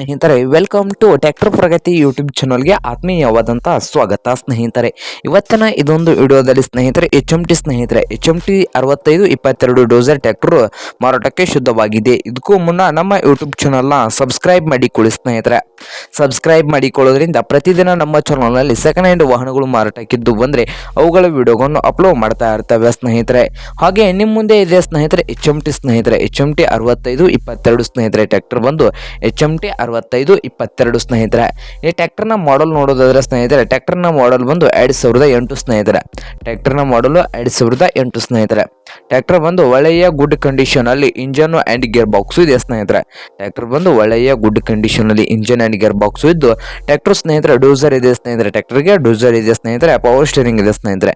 ಸ್ನೇಹಿತರೆ welcome to tractor Pragati YouTube ಚಾನಲ್ಗೆ ಆತ್ಮೀಯವಾದಂತಹ ಸ್ವಾಗತ ಸ್ನೇಹಿತರೆ. ಇವತ್ತಿನ ಇದೊಂದು ವಿಡಿಯೋದಲ್ಲಿ ಸ್ನೇಹಿತರೆ ಎಚ್ ಎಂ ಟಿ ಸ್ನೇಹಿತರೆ ಎಚ್ ಎಂ ಟಿ ಅರವತ್ತೈದು ಇಪ್ಪತ್ತೆರಡು ಡೋಸರ್ ಟ್ಯಾಕ್ಟರ್ ಮಾರಾಟಕ್ಕೆ ಶುದ್ಧವಾಗಿದೆ. ಇದಕ್ಕೂ ಮುನ್ನ ನಮ್ಮ ಯೂಟ್ಯೂಬ್ ಚಾನಲ್ನ ಸಬ್ಸ್ಕ್ರೈಬ್ ಮಾಡಿಕೊಳ್ಳಿ ಸ್ನೇಹಿತರೆ. ಸಬ್ಸ್ಕ್ರೈಬ್ ಮಾಡಿಕೊಳ್ಳೋದ್ರಿಂದ ಪ್ರತಿದಿನ ನಮ್ಮ ಚಾನಲ್ನಲ್ಲಿ ಸೆಕೆಂಡ್ ಹ್ಯಾಂಡ್ ವಾಹನಗಳು ಮಾರಾಟಕ್ಕಿದ್ದು ಬಂದರೆ ಅವುಗಳ ವಿಡಿಯೋಗಳನ್ನು ಅಪ್ಲೋಡ್ ಮಾಡ್ತಾ ಇರ್ತವೆ ಸ್ನೇಹಿತರೆ. ಹಾಗೆ ನಿಮ್ಮ ಮುಂದೆ ಇದೆ ಸ್ನೇಹಿತರೆ ಎಚ್ ಎಂ ಟಿ ಸ್ನೇಹಿತರೆ ಎಚ್ ಎಂ ಟಿ ಅರವತ್ತೈದು ಇಪ್ಪತ್ತೆರಡು ಸ್ನೇಹಿತರೆ ಟ್ಯಾಕ್ಟರ್ ಬಂದು ಎಚ್ ಎಂ ಟಿ ಅರವತ್ತೈದು, ಇಪ್ಪತ್ತೆರಡು ಸ್ನೇಹಿತರೆ. ಈ ಟ್ಯಾಕ್ಟರ್ನ ಮಾಡಲ್ ನೋಡೋದಾದ್ರೆ ಸ್ನೇಹಿತರೆ ಟ್ಯಾಕ್ಟರ್ನ ಮಾಡಲ್ ಬಂದು ಎರಡು ಸಾವಿರದ ಎಂಟು ಸ್ನೇಹಿತರೆ. ಟ್ಯಾಕ್ಟರ್ನ ಮಾಡಲು ಎರಡು ಸಾವಿರದ ಎಂಟು ಸ್ನೇಹಿತರೆ. ಟ್ಯಾಕ್ಟರ್ ಬಂದು ಒಳ್ಳೆಯ ಗುಡ್ ಕಂಡೀಷನ್ ಅಲ್ಲಿ ಇಂಜನ್ ಆ್ಯಂಡ್ ಗೇರ್ ಬಾಕ್ಸು ಇದೆ ಸ್ನೇಹಿತರೆ. ಟ್ಯಾಕ್ಟರ್ ಬಂದು ಒಳ್ಳೆಯ ಗುಡ್ ಕಂಡೀಷನ್ ಅಲ್ಲಿ ಇಂಜನ್ ಆ್ಯಂಡ್ ಗೇರ್ ಬಾಕ್ಸ್ ಇದ್ದು ಟ್ಯಾಕ್ಟರ್ ಸ್ನೇಹಿತರೆ ಡೂಸರ್ ಇದೆ ಸ್ನೇಹಿತರೆ. ಟ್ಯಾಕ್ಟರ್ಗೆ ಡೂಸರ್ ಇದೆ ಸ್ನೇಹಿತರೆ ಪವರ್ ಸ್ಟೇರಿಂಗ್ ಇದೆ ಸ್ನೇಹಿತರೆ.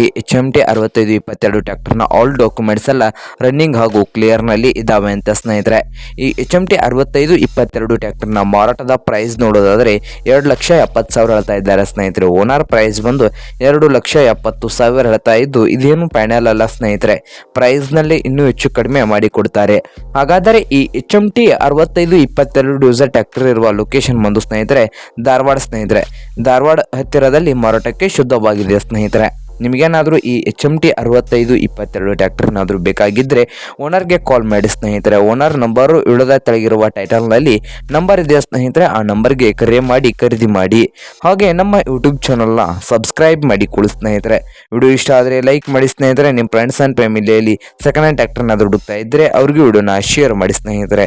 ಈ ಎಚ್ ಎಂ ಟಿ ಅರವತ್ತೈದು, ಇಪ್ಪತ್ತೆರಡು ಟ್ಯಾಕ್ಟರ್ನ ಆಲ್ ಡಾಕ್ಯುಮೆಂಟ್ಸ್ ಎಲ್ಲ ರನ್ನಿಂಗ್ ಹಾಗೂ ಕ್ಲಿಯರ್ನಲ್ಲಿ ಇದ್ದಾವೆ ಅಂತ ಸ್ನೇಹಿತರೆ. ಈ ಎಚ್ ಎಂ ಟಿ ಅರವತ್ತೈದು, ಇಪ್ಪತ್ತೆರಡು ಟ್ರ್ಯಾಕ್ಟರ್ನ ಮಾರಾಟದ ಪ್ರೈಸ್ ನೋಡೋದಾದರೆ ಎರಡು ಲಕ್ಷ ಎಪ್ಪತ್ತು ಸಾವಿರ ಹೇಳ್ತಾ ಇದ್ದಾರೆ ಸ್ನೇಹಿತರೆ. ಓನರ್ ಪ್ರೈಸ್ ಬಂದು ಎರಡು ಲಕ್ಷ ಎಪ್ಪತ್ತು ಸಾವಿರ ಹೇಳ್ತಾ ಇದ್ದು, ಇದೇನು ಫೈನಲ್ ಅಲ್ಲ ಸ್ನೇಹಿತರೆ. ಪ್ರೈಸ್ನಲ್ಲಿ ಇನ್ನೂ ಹೆಚ್ಚು ಕಡಿಮೆ ಮಾಡಿಕೊಡ್ತಾರೆ ಹಾಗಾದರೆ ಈ ಎಚ್ ಎಂ ಟಿ ಅರವತ್ತೈದು ಇಪ್ಪತ್ತೆರಡು ಡ್ಯೂಸರ್ ಟ್ರ್ಯಾಕ್ಟರ್ ಇರುವ ಲೊಕೇಶನ್ ಬಂದು ಸ್ನೇಹಿತರೆ, ಧಾರವಾಡ ಸ್ನೇಹಿತರೆ. ಧಾರವಾಡ ಹತ್ತಿರದಲ್ಲಿ ಮಾರಾಟಕ್ಕೆ ಶುದ್ಧವಾಗಿದೆ ಸ್ನೇಹಿತರೆ. ನಿಮಗೇನಾದರೂ ಈ ಎಚ್ ಎಂ ಟಿ ಅರವತ್ತೈದು, ಇಪ್ಪತ್ತೆರಡು ಟ್ಯಾಕ್ಟರ್ನಾದರೂ ಬೇಕಾಗಿದ್ದರೆ ಓನರ್ಗೆ ಕಾಲ್ ಮಾಡಿ ಸ್ನೇಹಿತರೆ. ಓನರ್ ನಂಬರು ಇಳದ ತೆಳಗಿರುವ ಟೈಟಲ್ನಲ್ಲಿ ನಂಬರ್ ಇದೆ ಸ್ನೇಹಿತರೆ? ಆ ನಂಬರ್ಗೆ ಕರೆ ಮಾಡಿ, ಖರೀದಿ ಮಾಡಿ. ಹಾಗೆ ನಮ್ಮ ಯೂಟ್ಯೂಬ್ ಚಾನಲ್ನ ಸಬ್ಸ್ಕ್ರೈಬ್ ಮಾಡಿ ಕೊಡಿ ಸ್ನೇಹಿತರೆ. ವಿಡಿಯೋ ಇಷ್ಟ ಆದರೆ ಲೈಕ್ ಮಾಡಿ ಸ್ನೇಹಿತರೆ. ನಿಮ್ಮ ಫ್ರೆಂಡ್ಸ್ ಆ್ಯಂಡ್ ಫ್ಯಾಮಿಲಿಯಲ್ಲಿ ಸೆಕೆಂಡ್ ಹ್ಯಾಂಡ್ ಟ್ಯಾಕ್ಟರ್ನಾದರೂ ಹುಡುಕ್ತಾ ಇದ್ದರೆ ಅವ್ರಿಗೂ ವಿಡಿಯೋನ ಶೇರ್ ಮಾಡಿ ಸ್ನೇಹಿತರೆ.